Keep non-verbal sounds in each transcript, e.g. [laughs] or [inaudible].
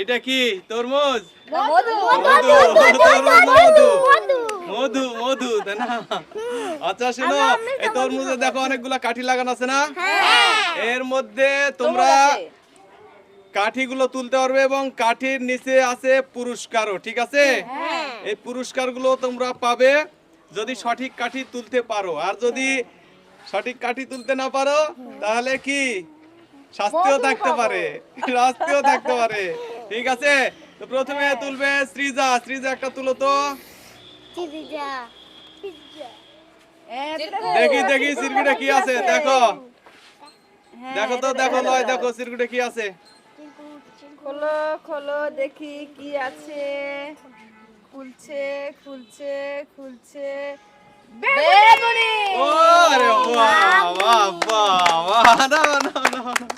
এটা কি? তরমুজ? মধু। মধু তাই না? আচ্ছা শোনো এই তরমুজে দেখো অনেকগুলা কাঠি লাগানো আছে না? এর মধ্যে তোমরা কাঠিগুলো তুলতে পারবে এবং কাঠির নিচে আছে পুরস্কারও ঠিক আছে? এই পুরস্কারগুলো তোমরা পাবে যদি সঠিক কাঠি তুলতে পারো। আর যদি সঠিক কাঠি তুলতে না পারো তাহলে কি? শাস্তিও থাকতে পারে। শাস্তিও থাকতে পারে। ঠিক আছে তো প্রথমে তুলবে সৃজা সৃজা একটা তুলো তো দেখি দেখি সিরকুটে কি আছে দেখো দেখো তো দেখো লয় দেখো সিরকুটে কি আছে খোলো খোলো দেখি কি আছে খুলছে খুলছে খুলছে বেগুনি ও আরে বাহ বাহ বাহ বাহ না না না না।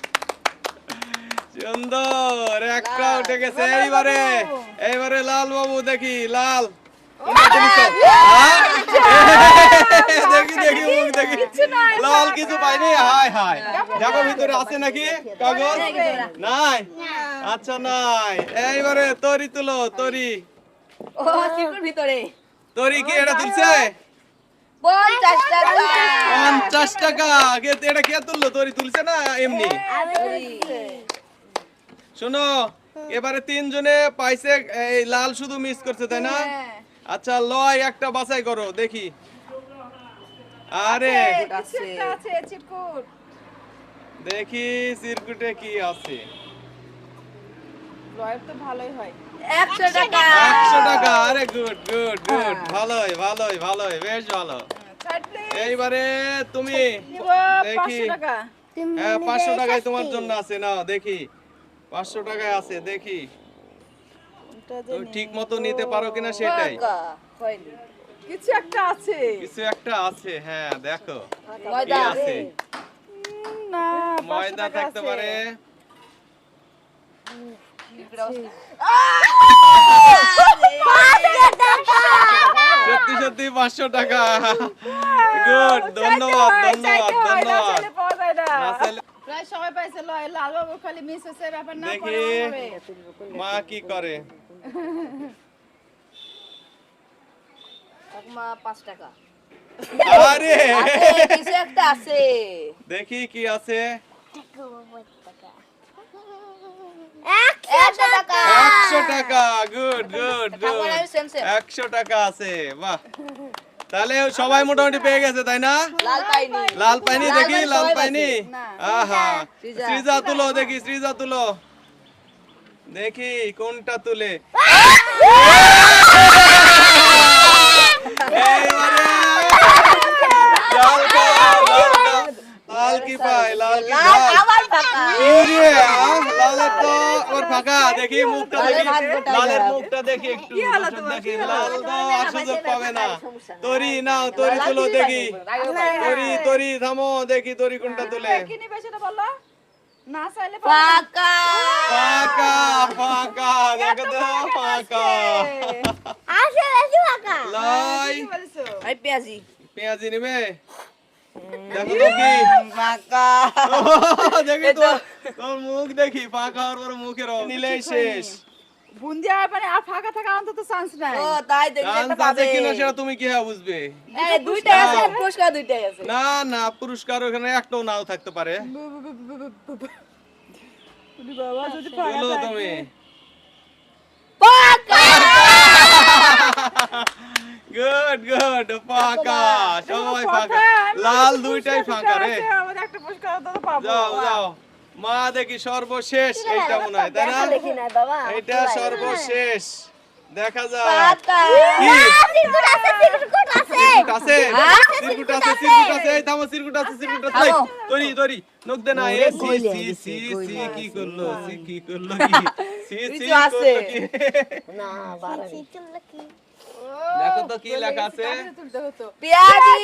সুন্দর একটা উঠে গেছে এইবারে এইবারে লাল বাবু দেখি লাল। কোনটা তুলিছো? হ্যাঁ? দেখি দেখি মুখ দেখি। লাল কিছু পাইনি? হাই হাই দেখো ভিতরে আছে নাকি কাগজ? নাই আচ্ছা নাই। এইবারে তরি তুলো তরি। ও সিকুর ভিতরে। তরি কি এটা তুলছে? পঞ্চাশ টাকা। এটা কে তুললো? তরি তুলছে না এমনি? শোনো এবারে তিনজনে পাইছে এই লাল শুধু মিস করছে তাই না? আচ্ছা লয় একটা বাছাই করো দেখি। আরে চিরকুট। দেখি সিরকুটে কি আছে। লয়ের তো ভালোই হয়। একশো টাকা। আরে গুড গুড গুড। ভালোই ভালোই ভালোই বেশ ভালো। এইবারে তুমি দেখি। হ্যাঁ পাঁচশো টাকায় তোমার জন্য আছে নাও দেখি। পাঁচশো টাকায় আছে দেখি। ঠিক মতো নিতে পারো কিনা সেটাই। কিছু একটা আছে। কিছু একটা আছে হ্যাঁ দেখো। ময়দা আছে? না ময়দা থাকতে পারে। সত্যি সত্যি পাঁচশো টাকা। গুড ধন্যবাদ ধন্যবাদ ধন্যবাদ। প্রায় সবাই পাইছে লয় লাল বাবু খালি মিস হচ্ছে ব্যাপার না দেখি। মা কি করে টাকা আরে আছে, কিছু একটা আছে দেখি কি আছে একশো টাকা একশো টাকা গুড গুড গুড একশো টাকা আছে বাহ তাহলে সবাই মোটামুটি পেয়ে গেছে তাই না? লাল পাইনি। দেখি লাল পাইনি? না। আহা সৃজা। সৃজা তুলো দেখি শ্রীজা তুলো। দেখি কোনটা তুলে এইবারে লাল পায়, লাল পায়। লাল কি পায় লাল কি লাল লাল আবার ফাঁকা কি রে, আহ? লালের তো ওর ফাঁকা দেখি মুখটা দেখি লালের। মুখটা দেখি একটু দেখি। লাল তো আর সুযোগ পাবে না। তরি নাও তরি তুলো দেখি। তরি তরি থামো দেখি তরি কোনটা তুলে। কি নিবে সেটা বলো? না চাইলে ফাঁকা। ফাঁকা ফাঁকা দেখো তো ফাঁকা লাই বলছো? পেঁয়াজি। পেঁয়াজি নিবে? দেখো তো কি। ফাঁকা। দেখি তো। তোর মুখ দেখি ফাঁকা ওর মুখের নিলেই শেষ। বুন্দিয়া মানে আর ফাঁকা থাকা অন্তত চান্স নাই। ও তাই দেখি গান আছে কিনা সেটা তুমি কি হ্যাঁ বুঝবে? এই দুইটাই আছে পুরস্কার দুইটাই আছে। না না পুরস্কার ওখানে একটাও নাও থাকতে পারে। উনি বাবা যদি ফাঁকা থাকে। তুমি। ফাঁকা! গুড গুড ফাঁকা। সবাই ফাঁকা। লাল দুইটাই ফাঁকা রে। আমাদের একটা পুরস্কার অন্তত পাবো যাও যাও। মা দেখি সর্বশেষ এইটা মনে হয় তাই না? এইটা সর্বশেষ দেখা যাক। ফাঁকা কি? সিরকুট আছে সিরকুট আছে? সিরকুট আছে? এই থামো সিরকুট আছে সিরকুট আছে। থামো। তরি তরি নক দে না এ সি সি সি সি কি করল [laughs] সি কি করল কি? সি সি কিছু আছে। করল কি? দেখো তো কি লেখা আছে। পেঁয়াজি